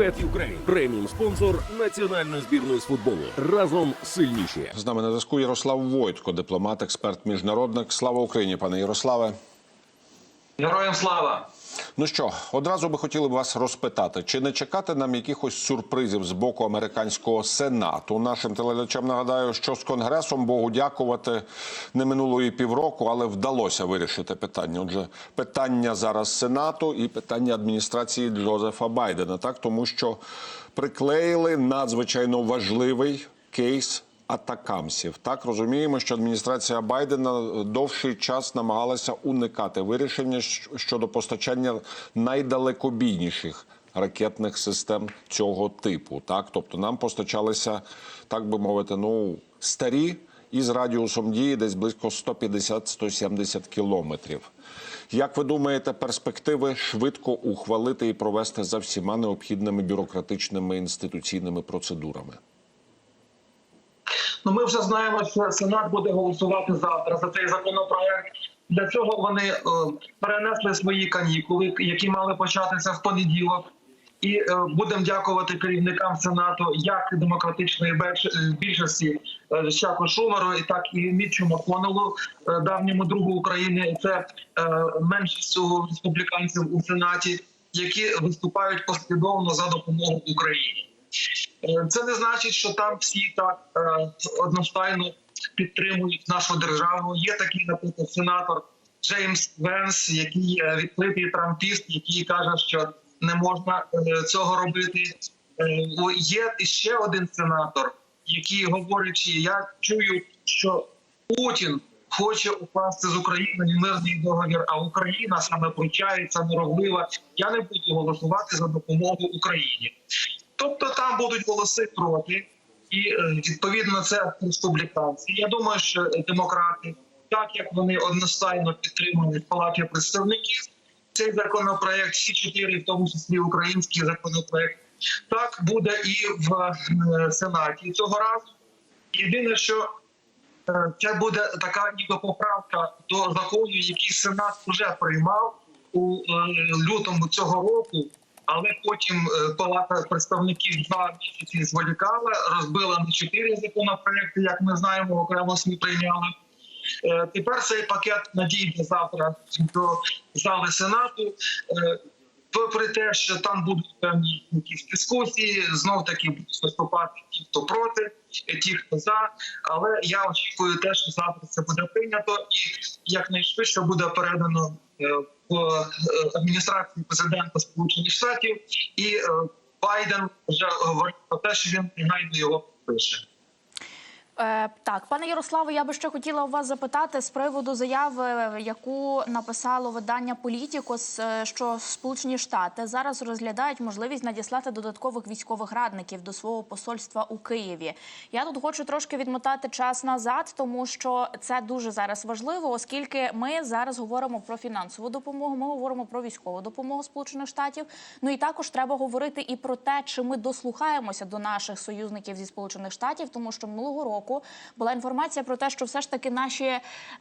Bet Ukraine – преміум спонсор національної збірної з футболу. Разом сильніші. З нами на зв'язку Ярослав Войтко, дипломат, експерт, міжнародник. Слава Україні, пане Ярославе. Героям слава! Ну що, одразу би хотіли б вас розпитати, чи не чекати нам якихось сюрпризів з боку американського сенату? Нашим телеглядачам нагадаю, що з конгресом Богу дякувати не минуло і півроку, але вдалося вирішити питання. Отже, питання зараз сенату і питання адміністрації Джозефа Байдена, так тому що приклеїли надзвичайно важливий кейс атакамсів. Так розуміємо, що адміністрація Байдена довший час намагалася уникати вирішення щодо постачання найдалекобійніших ракетних систем цього типу. Так, тобто нам постачалися, так би мовити, ну старі із радіусом дії десь близько 150-170 кілометрів. Як ви думаєте, перспективи швидко ухвалити і провести за всіма необхідними бюрократичними інституційними процедурами? Ну ми вже знаємо, що Сенат буде голосувати завтра за цей законопроект. Для цього вони е, перенесли свої канікули, які мали початися в понеділок. І е, будемо дякувати керівникам сенату, як демократичної е, більшості е, Чаку Шумеру, і так і Мітчу Маконелу, е, давньому другу України. Це е, меншістю республіканців у сенаті, які виступають послідовно за допомогу Україні. Е, Це не значить, що там всі так е, одностайно підтримують нашу державу. Є такий, наприклад, сенатор Джеймс Венс, який е, відкритий трампіст, який каже, що не можна цього робити. Є ще один сенатор, який говорить, я чую, що Путін хоче укласти з Україною мирний договір, а Україна саме пручається норовлива. Я не буду голосувати за допомогу Україні. Тобто там будуть голоси проти, і е, відповідно це республіканці. Я думаю, що демократи, так як вони одностайно підтримали в палаті представників цей законопроект, всі чотири, в тому числі український законопроект, так буде і в е, сенаті цього разу. Єдине, що е, це буде така ніби поправка до закону, який Сенат вже приймав у лютому цього року. Але потім е, Палата представників два місяці зволікала, розбила на чотири законопроекти, як ми знаємо, окремо всі прийняли. Е, Тепер цей пакет надійде завтра до зали Сенату. Е, Попри те, що там будуть певні якісь дискусії, знов таки будуть виступати ті, хто проти, ті, хто за. Але я очікую те, що завтра це буде прийнято, і якнайшвидше буде передано адміністрації президента Сполучених Штатів, і е, Байден вже говорив про те, що він негайно його підпише. Е, так, пане Ярославе, я би ще хотіла у вас запитати з приводу заяви, яку написало видання Політікос, е, що Сполучені Штати зараз розглядають можливість надіслати додаткових військових радників до свого посольства у Києві. Я тут хочу трошки відмотати час назад, тому що це дуже зараз важливо, оскільки ми зараз говоримо про фінансову допомогу, ми говоримо про військову допомогу Сполучених Штатів. Ну і також треба говорити і про те, чи ми дослухаємося до наших союзників зі Сполучених Штатів, тому що минулого року була інформація про те, що все ж таки наші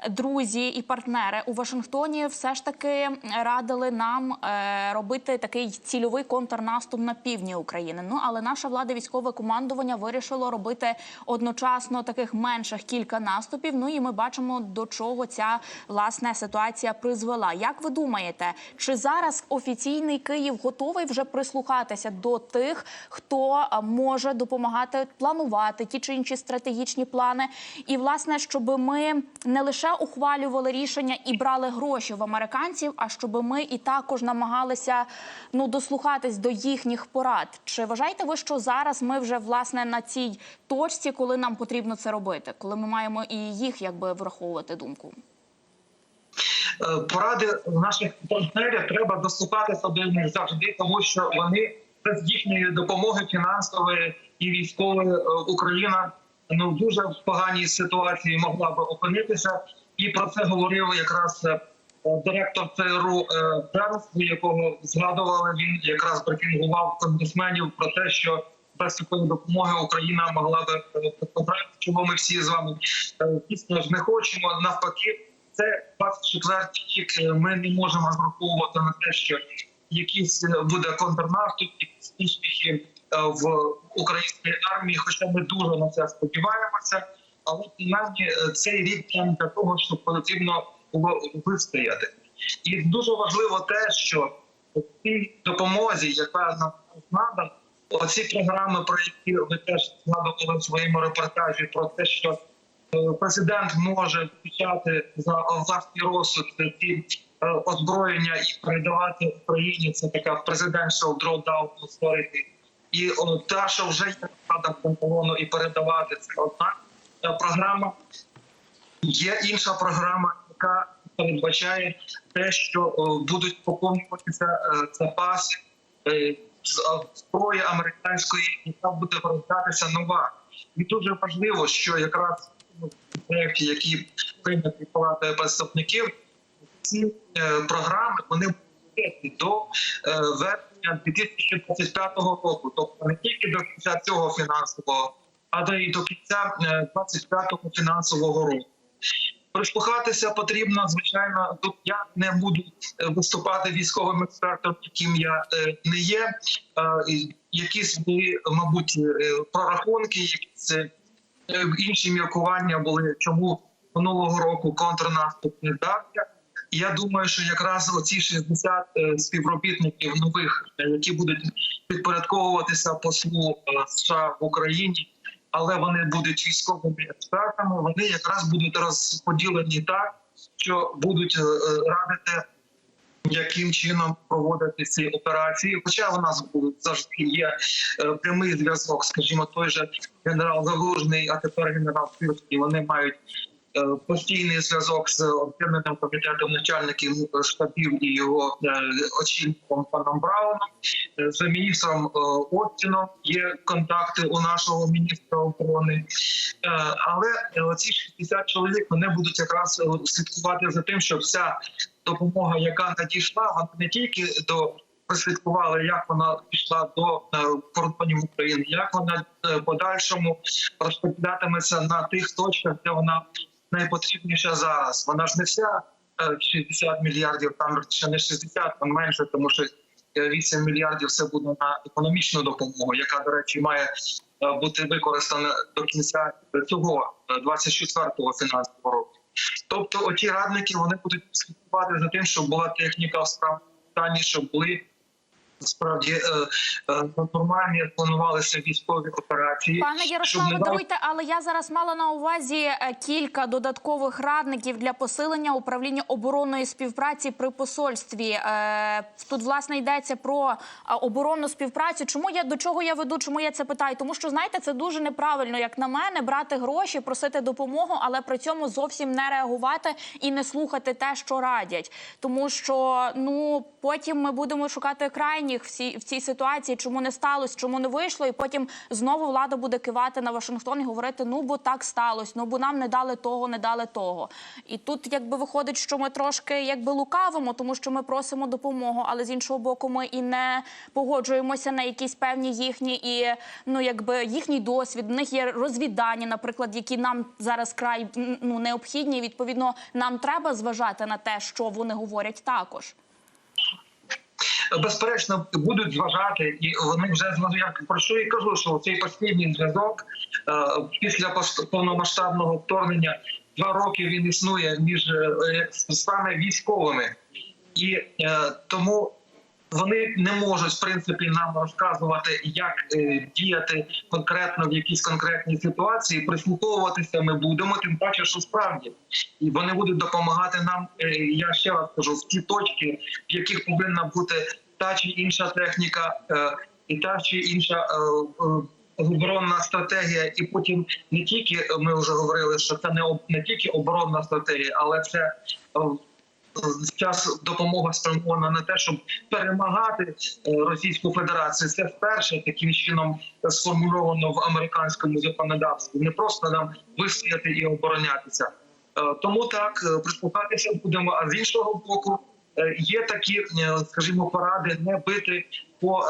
друзі і партнери у Вашингтоні все ж таки радили нам е, робити такий цільовий контрнаступ на півдні України. Ну але наша влада військове командування вирішило робити одночасно таких менших кілька наступів. Ну і ми бачимо до чого ця власне ситуація призвела. Як ви думаєте, чи зараз офіційний Київ готовий вже прислухатися до тих, хто може допомагати планувати ті чи інші стратегічні плани, і власне, щоб ми не лише ухвалювали рішення і брали гроші в американців, а щоб ми і також намагалися ну дослухатись до їхніх порад. Чи вважаєте ви, що зараз ми вже власне на цій точці, коли нам потрібно це робити, коли ми маємо і їх якби враховувати думку? Е, поради наших партнерів треба дослухатися до них завжди, тому що вони без їхньої допомоги фінансової і військової е, Україна ну дуже в поганій ситуації могла би опинитися. І про це говорив якраз е, директор ЦРУ е, Бернс, якого згадували. Він якраз брифінгував конгресменів про те, що без такої допомоги Україна могла би е, побрати, чого ми всі з вами дійсно ж не хочемо. Навпаки, це 24 рік. Ми не можемо розраховувати на те, що якийсь е, буде контрнаступ, якісь успіхи в українській армії. Хоча ми дуже на це сподіваємося, але принаймні е, цей рік для того, щоб потрібно було вистояти. І дуже важливо те, що в цій допомозі, яка нам надана, оці програми, про які ви теж згадували в своєму репортажі, про те, що е, президент може включати за власний розсуд е, озброєння і передавати Україні. Це така presidential drawdown authority. І о, та, що вже є надам Пентагону і передавати, це одна програма. Є інша програма, яка передбачає те, що будуть поповнюватися е, запаси е, зброї американської, яка буде роздатися нова. І дуже важливо, що якраз проєкті, які прийняті палатою представників, ці е, програми вони до е, вересня 2025 року, тобто не тільки до кінця цього фінансового, а й до кінця 25-го фінансового року. Прислухатися потрібно, звичайно. Я не буду е, виступати військовим експертом, яким я е, не є. Е, Якісь були, мабуть, е, прорахунки, якісь е, інші міркування були, чому минулого року контрнаступ не вдався. Я думаю, що якраз оці 60 е, співробітників нових, е, які будуть підпорядковуватися послу е, США в Україні, але вони будуть військовими експертами. Вони якраз будуть розподілені так, що будуть радити, яким чином проводити ці операції. Хоча у нас завжди є прямий зв'язок, скажімо, той же генерал Залужний, а тепер генерал Сирський, вони мають. Е, Постійний зв'язок з об'єднаним комітетом начальників штабів і його е, очільником паном Брауном, Е, з міністром Остіном є контакти у нашого міністра оборони. Але оці 60 чоловік вони будуть якраз слідкувати за тим, щоб вся допомога, яка надійшла, вона не тільки до прослідкували, як вона пішла до кордонів України, як вона подальшому розподілятиметься на тих точках, де вона найпотрібніша зараз. Вона ж не вся е, 60 мільярдів, там ще не 60, там менше, тому що е, 8 мільярдів все буде на економічну допомогу, яка, до речі, має е, бути використана до кінця цього 24-го фінансового року. Тобто, оті радники вони будуть слідкувати за тим, щоб була техніка в стані, щоб були справді е, е, нормальні планувалися військові операції. Пане щоб Ярославе, не даруйте, але я зараз мала на увазі е, кілька додаткових радників для посилення управління оборонної співпраці при посольстві. Тут власне йдеться про оборонну співпрацю. Чому я до чого я веду? Чому я це питаю? Тому що знаєте, це дуже неправильно, як на мене, брати гроші, просити допомогу, але при цьому зовсім не реагувати і не слухати те, що радять. Тому що ну потім ми будемо шукати крайніх в цій, в цій ситуації, чому не сталося, чому не вийшло, і потім знову влада буде кивати на Вашингтон і говорити: ну бо так сталося, ну бо нам не дали того, не дали того. І тут якби виходить, що ми трошки якби лукавимо, тому що ми просимо допомогу, але з іншого боку, ми і не погоджуємося на якісь певні їхні і ну якби їхній досвід. В них є розвідання, наприклад, які нам зараз край ну необхідні. І, Відповідно, нам треба зважати на те, що вони говорять також. Безперечно будуть зважати, і вони вже зважають. Про що я кажу, що цей постійний зв'язок е, після повномасштабного вторгнення два роки він існує між е, саме військовими, і е, тому вони не можуть в принципі нам розказувати, як е, діяти конкретно в якійсь конкретній ситуації. Прислуховуватися ми будемо, тим паче, що справді і вони будуть допомагати нам. е, Я ще раз кажу, в ті точки, в яких повинна бути та чи інша техніка, е, і та чи інша оборонна стратегія. І потім не тільки ми вже говорили, що це не не тільки оборонна стратегія, але це. Час допомога спрямована на те, щоб перемагати е, Російську Федерацію. Це вперше таким чином сформульовано в американському законодавстві. Не просто нам вистояти і оборонятися. Е, Тому так е, прислухатися будемо. А з іншого боку, є такі, скажімо, поради не бити по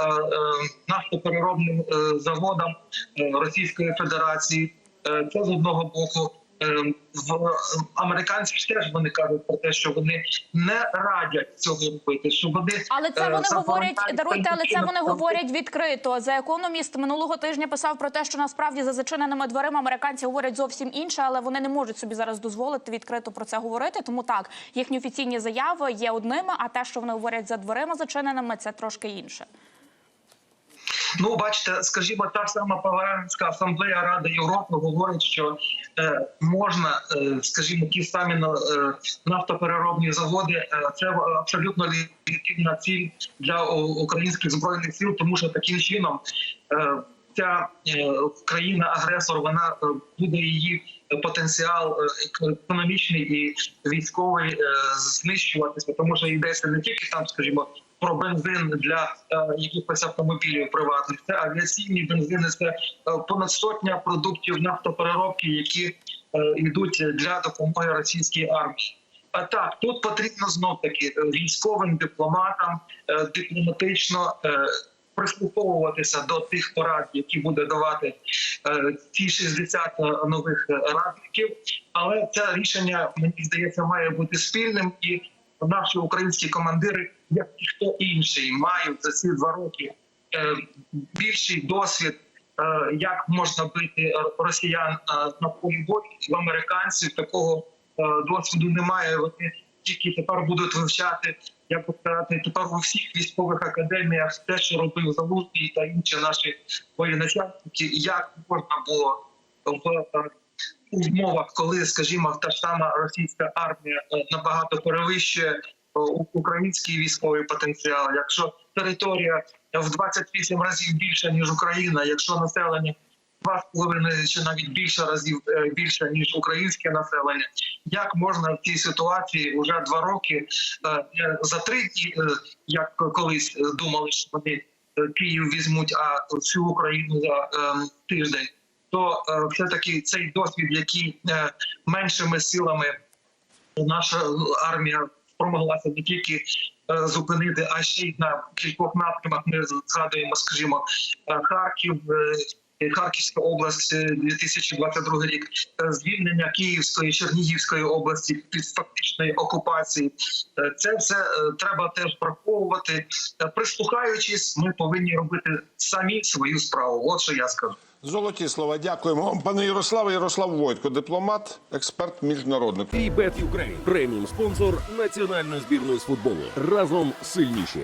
нафтопереробним заводам Російської Федерації. Це з одного боку. Ем, В американці ж теж вони кажуть про те, що вони не радять цього робити. Що вони Але це е, вони говорять, даруйте, але це вони говорять відкрито. За економіст минулого тижня писав про те, що насправді за зачиненими дверима американці говорять зовсім інше, але вони не можуть собі зараз дозволити відкрито про це говорити. Тому так, їхні офіційні заяви є одними, а те, що вони говорять за дверима зачиненими, це трошки інше. Ну, бачите, скажімо, та сама парламентська асамблея Ради Європи говорить, що е, можна, е, скажімо, ті самі е, нафтопереробні заводи. Е, це абсолютно легітимна ціль для українських збройних сил, тому що таким чином е, ця е, країна-агресор вона е, буде її потенціал е, економічний і військовий е, знищуватися, тому що йдеться не тільки там, скажімо. Про бензин для е, якихось автомобілів приватних, це авіаційні бензини, це е, понад сотня продуктів нафтопереробки, які е, йдуть для допомоги російській армії. А так тут потрібно знов таки військовим дипломатам е, дипломатично е, прислуховуватися до тих порад, які буде давати е, ці 60 нових радників. Але це рішення мені здається має бути спільним, і наші українські командири, як ніхто інший, мають за ці два роки е, більший досвід. е, Як можна бити росіян е, на полі бою в американців такого досвіду немає. Вони тільки тепер будуть вивчати, як сказати, тепер у всіх військових академіях те, що робив Залужний та інші наші воєначальники, як можна було в умовах, коли, скажімо, та ж сама російська армія е, набагато перевищує е, український військовий потенціал. Якщо територія в 28 разів більша ніж Україна, якщо населення два з половиною чи навіть більше разів е, більше ніж українське населення, як можна в цій ситуації вже два роки за три дні, як колись думали, що вони Київ візьмуть, а всю Україну за е, тиждень то е, все-таки цей досвід, який е, меншими силами наша армія спромоглася не тільки е, зупинити, а ще й на кількох напрямах. Ми згадуємо, скажімо, Харків. Харківська область, е, 2022 рік, звільнення Київської, Чернігівської області під фактичної окупації. Це все треба теж враховувати. Прислухаючись, ми повинні робити самі свою справу. От що я скажу. Золоті слова. Дякуємо вам, пане Ярославе. Ярослав Войтко, дипломат, експерт, міжнародник. І преміум спонсор національної збірної з футболу. Разом сильніші.